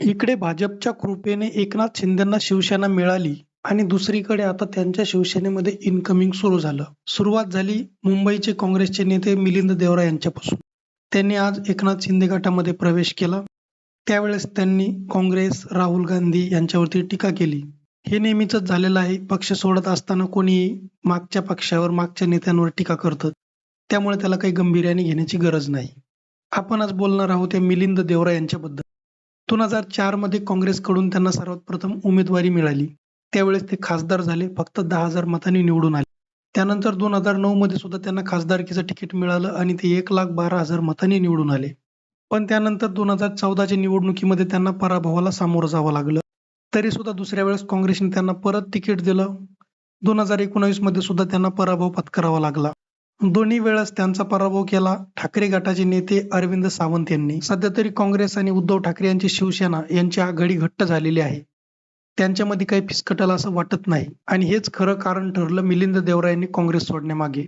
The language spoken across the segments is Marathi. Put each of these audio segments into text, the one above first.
इकडे भाजपच्या कृपेने एकनाथ शिंदेंना शिवसेना मिळाली आणि दुसरीकडे आता त्यांच्या शिवसेनेमध्ये इनकमिंग सुरू झालं. सुरुवात झाली मुंबईचे काँग्रेसचे नेते मिलिंद देवरा यांच्यापासून. त्यांनी आज एकनाथ शिंदे गटामध्ये प्रवेश केला. त्यावेळेस त्यांनी काँग्रेस राहुल गांधी यांच्यावरती टीका केली. हे नेहमीच झालेलं आहे. पक्ष सोडत असताना कोणी मागच्या पक्षावर मागच्या नेत्यांवर टीका करतं. त्यामुळे त्याला काही गंभीर्याने घेण्याची गरज नाही. आपण आज बोलणार आहोत या मिलिंद देवरा यांच्याबद्दल. दोन हजार चारमध्ये काँग्रेसकडून त्यांना सर्वात प्रथम उमेदवारी मिळाली. त्यावेळेस ते खासदार झाले फक्त दहा हजार मतांनी निवडून आले. त्यानंतर दोन हजार नऊ मध्ये सुद्धा त्यांना खासदारकीचं तिकीट मिळालं आणि ते एक लाख बारा हजार मतांनी निवडून आले. पण त्यानंतर दोन हजार चौदाच्या निवडणुकीमध्ये त्यांना पराभवाला सामोरं जावं लागलं. तरी सुद्धा दुसऱ्या वेळेस काँग्रेसने त्यांना परत तिकीट दिलं. दोन हजार एकोणावीसमध्ये सुद्धा त्यांना पराभव पत्करावा लागला. दोन्ही वेळेस त्यांचा पराभव केला ठाकरे गटाचे नेते अरविंद सावंत यांनी. सध्या तरी काँग्रेस आणि उद्धव ठाकरे यांची शिवसेना यांची आघाडी घट्ट झालेली आहे. त्यांच्यामध्ये काही फिसकटल असं वाटत नाही. आणि हेच खरं कारण ठरलं मिलिंद देवरायांनी काँग्रेस सोडण्यामागे.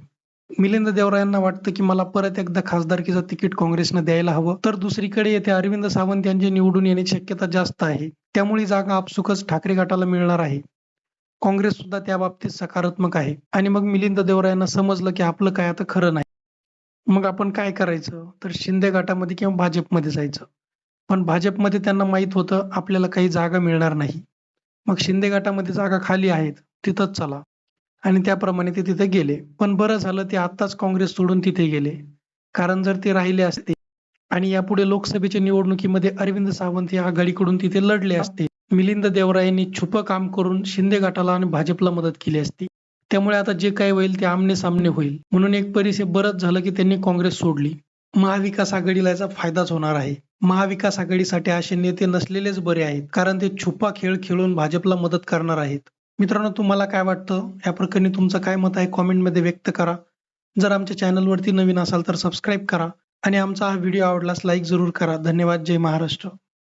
मिलिंद देवरायांना वाटतं की मला परत एकदा खासदारकीचं तिकीट काँग्रेसनं द्यायला हवं. तर दुसरीकडे येथे अरविंद सावंत यांची निवडून येण्याची शक्यता जास्त आहे. त्यामुळे जागा आपसुकच ठाकरे गटाला मिळणार आहे. काँग्रेस सुद्धा त्या बाबतीत सकारात्मक आहे. आणि मग मिलिंद देवरायांना समजलं की आपलं काय आता खरं नाही. मग आपण काय करायचं? तर शिंदे गटामध्ये किंवा भाजपमध्ये जायचं. पण भाजपमध्ये त्यांना माहीत होतं आपल्याला काही जागा मिळणार नाही. मग शिंदे गटामध्ये जागा खाली आहेत तिथंच चला. आणि त्याप्रमाणे ते तिथे गेले. पण बरं झालं ते आत्ताच काँग्रेस सोडून तिथे गेले. कारण जर ते राहिले असते आणि यापुढे लोकसभेच्या निवडणुकीमध्ये अरविंद सावंत या आघाडीकडून तिथे लढले असते मिलिंद देवरायांनी छुप काम करून शिंदे गटाला आणि भाजपला मदत केली असती. त्यामुळे आता जे काही होईल ते आमने सामने होईल. म्हणून एक परिसे बरंच झालं की त्यांनी काँग्रेस सोडली. महाविकास आघाडीला याचा फायदाच होणार आहे. महाविकास आघाडीसाठी असे नेते नसलेलेच बरे आहेत. कारण ते छुपा खेळ खेळून भाजपला मदत करणार आहेत. मित्रांनो तुम्हाला काय वाटतं? या प्रकरणी तुमचं काय मत आहे? कॉमेंटमध्ये व्यक्त करा. जर आमच्या चॅनलवरती नवीन असाल तर सबस्क्राईब करा. आणि आमचा हा व्हिडिओ आवडल्यास लाईक जरूर करा. धन्यवाद. जय महाराष्ट्र.